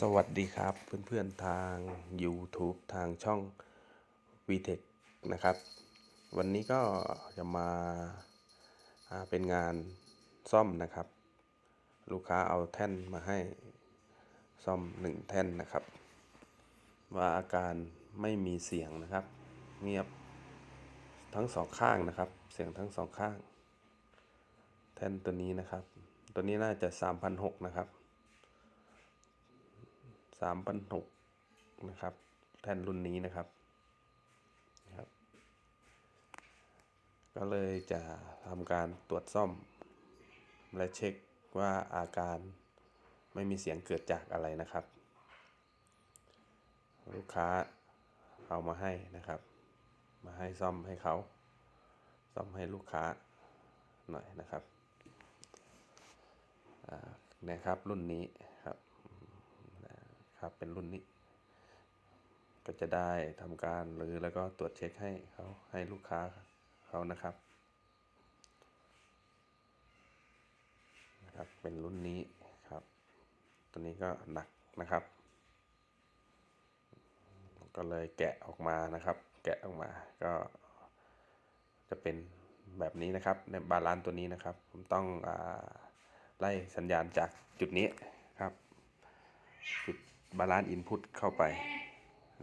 สวัสดีครับเพื่อนๆทาง YouTube ทางช่อง VTech นะครับ วันนี้ก็จะมาาเป็นงานซ่อมนะครับ ลูกค้าเอาแท่นมาให้ซ่อมหนึ่งแท่นนะครับ ว่าอาการไม่มีเสียงนะครับ เงียบทั้งสองข้างนะครับ เสียงทั้งสองข้าง แท่นตัวนี้นะครับ ตัวนี้น่าจะ3,600นะครับ สามพันหกนะครับ แทนรุ่นนี้นะครับนะครับ ก็เลยจะทำการตรวจซ่อม และเช็คว่าอาการไม่มีเสียงเกิดจากอะไรนะครับ ลูกค้าเอามาให้นะครับ มาให้ซ่อมให้เขาซ่อมให้ลูกค้าหน่อยนะครับนะครับรุ่นนี้ครับ ครับ เป็นรุ่นนี้ ก็จะได้ทำการหรือแล้วก็ตรวจเช็คให้เขาให้ลูกค้าเขานะครับนะครับ เป็นรุ่นนี้ครับ ตัวนี้ก็หนักนะครับ ก็เลยแกะออกมานะครับ แกะออกมาก็จะเป็นแบบนี้นะครับในบาลานซ์ตัวนี้นะครับ ผมต้องอไล่สัญญาณจากจุดนี้ครับจุด บาลานซ์อินพุตเข้าไป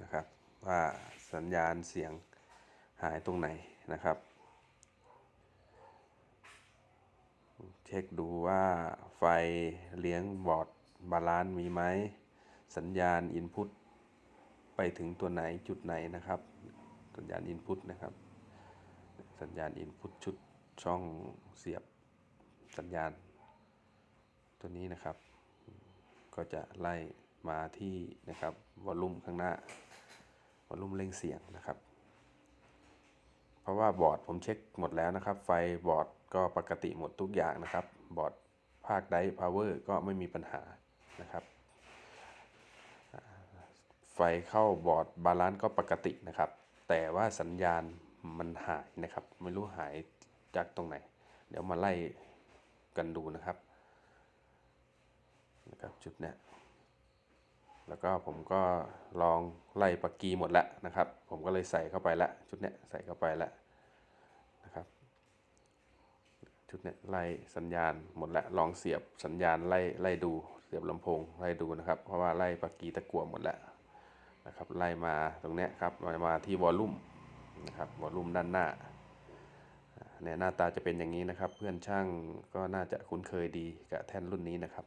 นะครับ ว่าสัญญาณเสียงหายตรงไหนนะครับ เช็คดูว่าไฟเลี้ยงบอร์ดบาลานซ์มีไหมสัญญาณอินพุตไปถึงตัวไหนจุดไหนนะครับ สัญญาณอินพุตนะครับ สัญญาณอินพุตชุดช่องเสียบสัญญาณ ตัวนี้นะครับ ก็จะไล่ มาที่นะครับวอลลุ่มข้างหน้าวอลลุ่มเร่งเสียงนะครับ เพราะว่าบอร์ดผมเช็คหมดแล้วนะครับ ไฟบอร์ดก็ปกติหมดทุกอย่างนะครับ บอร์ดภาคไดพาวเวอร์ก็ไม่มีปัญหานะครับไฟเข้าบอร์ดบาลานซ์ก็ปกตินะครับ แต่ว่าสัญญาณมันหายนะครับ ไม่รู้หายจากตรงไหน เดี๋ยวมาไล่กันดูนะครับนะครับจุดเนี้ย แล้วก็ผมก็ลองไล่ปากกีหมดแล้วนะครับ ผมก็เลยใส่เข้าไปละชุดเนี้ยใส่เข้าไปแล้วนะครับ ชุดเนี้ยไล่สัญญาณหมดแล้วลองเสียบสัญญาณไล่ไล่ดูเสียบลำโพงไล่ดูนะครับ เพราะว่าไล่ปากกีตะกั่วหมดแล้วนะครับไล่มาตรงเนี้ยครับมามาที่วอลลุ่มนะครับวอลลุ่มด้านหน้าอ่าเนี่ยหน้าตาจะเป็นอย่างนี้นะครับ เพื่อนช่างก็น่าจะคุ้นเคยดีกับแท่นรุ่นนี้นะครับ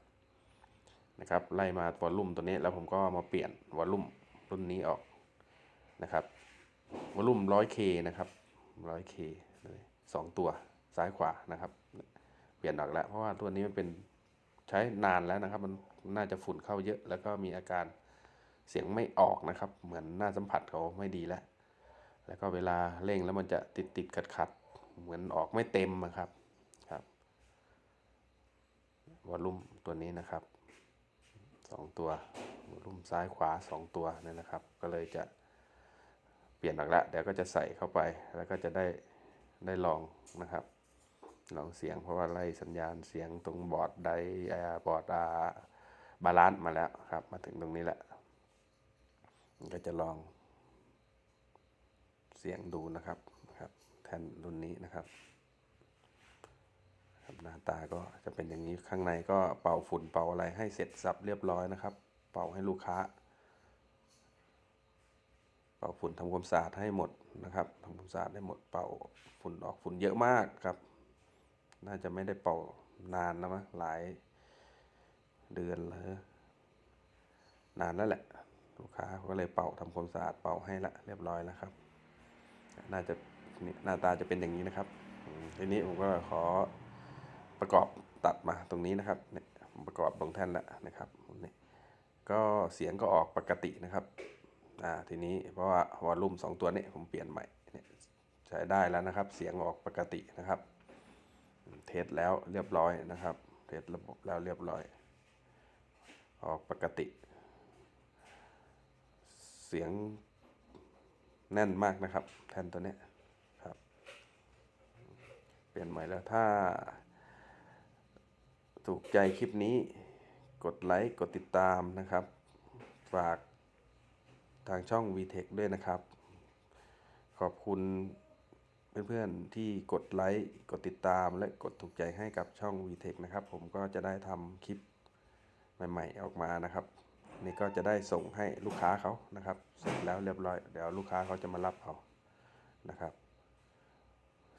นะครับไล่มาวอลลุ่มตัวนี้แล้วผมก็มาเปลี่ยนวอลลุ่มรุ่นนี้ออกนะครับวอลลุ่ม 100K นะครับ 100K เลยสองตัวซ้ายขวานะครับ เปลี่ยนออกแล้วเพราะว่าตัวนี้มันเป็นใช้นานแล้วนะครับ มันน่าจะฝุ่นเข้าเยอะ แล้วก็มีอาการเสียงไม่ออกนะครับ เหมือนหน้าสัมผัสเขาไม่ดีแล้ว แล้วก็เวลาเร่งแล้วมันจะติดติดขัดขัดๆเหมือนออกไม่เต็มอะครับครับวอลลุ่มตัวนี้นะครับ สองตัวรุ่มซ้ายขวาสองตัวเนี่ยนะครับ ก็เลยจะเปลี่ยนออกแล้วเดี๋ยวก็จะใส่เข้าไปแล้วก็จะได้ได้ลองนะครับลองเสียงเพราะว่าไล่สัญญาณเสียงตรงบอร์ดไดอ่าบอร์ดอาบาลานซ์มาแล้วครับ มาถึงตรงนี้แล้วก็จะลองเสียงดูนะครับครับแทนรุ่นนี้นะครับ หน้าตาก็จะเป็นอย่างนี้ข้างในก็เป่าฝุ่นเป่าอะไรให้เสร็จสับเรียบร้อยนะครับ เป่าให้ลูกค้า เป่าฝุ่นทำความสะอาดให้หมดนะครับทำความสะอาดให้หมดเป่าฝุ่นออกฝุ่นเยอะมากครับ น่าจะไม่ได้เป่านานแล้วมั้งหลายเดือนเลยนานแล้วแหละ ลูกค้าเขาก็เลยเป่าทำความสะอาดเป่าให้ละเรียบร้อยแล้วครับ น่าจะหน้าตาจะเป็นอย่างนี้นะครับทีนี้ผมก็ขอ ประกอบตัดมาตรงนี้นะครับเนี่ยประกอบตรงแท่นแล้วนะครับนี่ก็เสียงก็ออกปกตินะครับอ่าทีนี้เพราะว่าวอลลุ่มสองตัวนี้ผมเปลี่ยนใหม่เนี่ยใช้ได้แล้วนะครับ เสียงออกปกตินะครับ เทสแล้วเรียบร้อยนะครับ เทสระบบแล้วเรียบร้อย ออกปกติ เสียงแน่นมากนะครับ แท่นตัวนี้ครับ เปลี่ยนใหม่แล้วถ้า ถูกใจคลิปนี้ กดไลค์กดติดตามนะครับ ฝากทางช่อง VTech ด้วยนะครับ ขอบคุณเพื่อนๆที่กดไลค์กดติดตามและกดถูกใจให้กับช่อง VTech นะครับ ผมก็จะได้ทำคลิปใหม่ๆออกมานะครับนี่ก็จะได้ส่งให้ลูกค้าเขานะครับ เสร็จแล้วเรียบร้อย เดี๋ยวลูกค้าเขาจะมารับเอานะครับ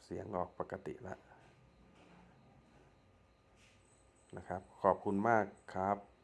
เสียงออกปกติแล้ว นะครับ ขอบคุณมากครับ